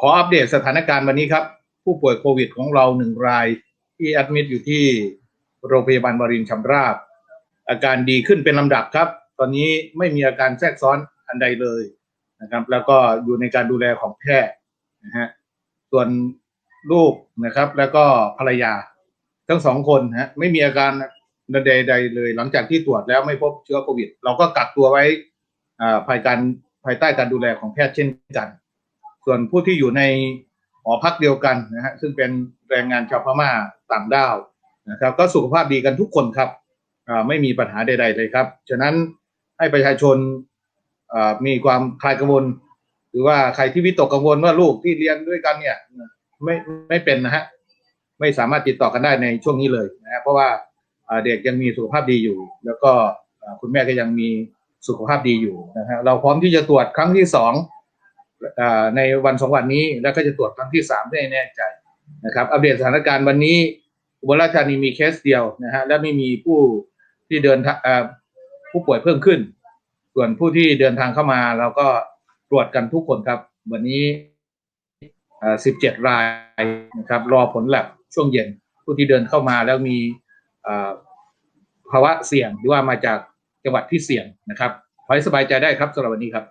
ขออัปเดตสถานการณ์วันนี้ครับ ผู้ป่วยโควิดของเราหนึ่งราย ที่แอดมิดอยู่ที่โรงพยาบาลบรินชำราบ อาการดีขึ้นเป็นลำดับครับ ตอนนี้ไม่มีอาการแทรกซ้อนอันใดเลยนะครับ แล้วก็อยู่ในการดูแลของแพทย์นะฮะส่วนลูกนะครับ แล้วก็ภรรยาทั้งสองคนฮะไม่มีอาการใดๆเลย หลังจากที่ตรวจแล้วไม่พบเชื้อโควิด เราก็กักตัวไว้อ่าภายการภายใต้การดูแลของแพทย์เช่นกัน ส่วนผู้ที่อยู่ในหอพักเดียวกันนะฮะซึ่งเป็นแรงงานชาวพม่าต่างด้าวนะครับ ก็สุขภาพดีกันทุกคนครับไม่มีปัญหาใด ๆ เลยครับ ฉะนั้นให้ประชาชนมีความคลายกังวล หรือว่าใครที่วิตกกังวลว่าลูกที่เรียนด้วยกันเนี่ยไม่ไม่เป็นนะฮะไม่สามารถติดต่อกันได้ในช่วงนี้เลยนะฮะเพราะว่าเด็กยังมีสุขภาพดีอยู่ แล้วก็คุณแม่ก็ยังมีสุขภาพดีอยู่นะฮะเราพร้อมที่จะตรวจครั้งที่สอง ในวันสองวันนี้แล้วก็จะตรวจครั้งที่สามให้แน่ใจนะครับอัปเดตสถานการณ์วันนี้อุบลราชธานีมีเคสเดียวนะฮะและไม่มีผู้ที่เดินผู้ป่วยเพิ่มขึ้น ส่วนผู้ที่เดินทางเข้ามาเราก็ตรวจกันทุกคนครับ วันนี้สิบเจ็ดรายนะครับ รอผลแลบช่วงเย็นผู้ที่เดินเข้ามาแล้วมีภาวะเสี่ยงหรือว่ามาจากจังหวัดที่เสี่ยงนะครับขอให้สบายใจได้ครับสำหรับวันนี้ครับ